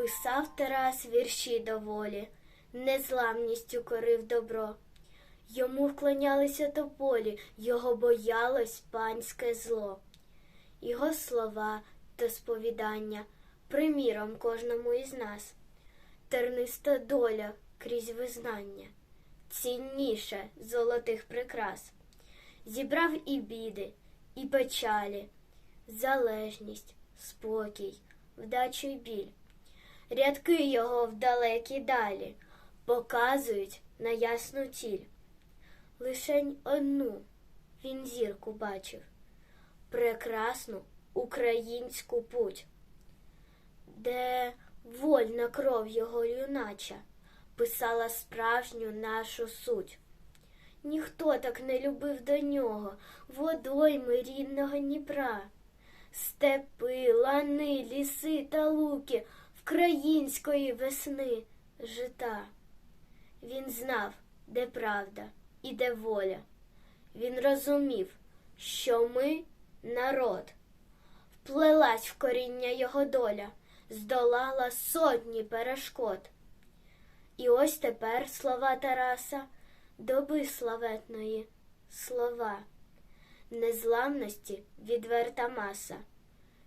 Писав Тарас вірші доволі, незламністю корив добро. Йому вклонялися тополі, його боялось панське зло. Його слова та сповідання приміром кожному із нас. Терниста доля крізь визнання, цінніше золотих прикрас. Зібрав і біди, і печалі, залежність, спокій, вдачу й біль. Рядки його в далекі далі показують на ясну ціль. Лишень одну він зірку бачив прекрасну українську путь, де вольна кров його юнача писала справжню нашу суть. Ніхто так не любив до нього водойми рідного Дніпра, степи, лани, ліси та луки вкраїнської весни жита. Він знав, де правда і де воля. Він розумів, що ми народ. Вплелась в коріння його доля, здолала сотні перешкод. І ось тепер слова Тараса, доби славетної, слова, незламності відверта маса,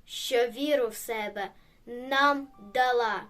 що віру в себе нам дала.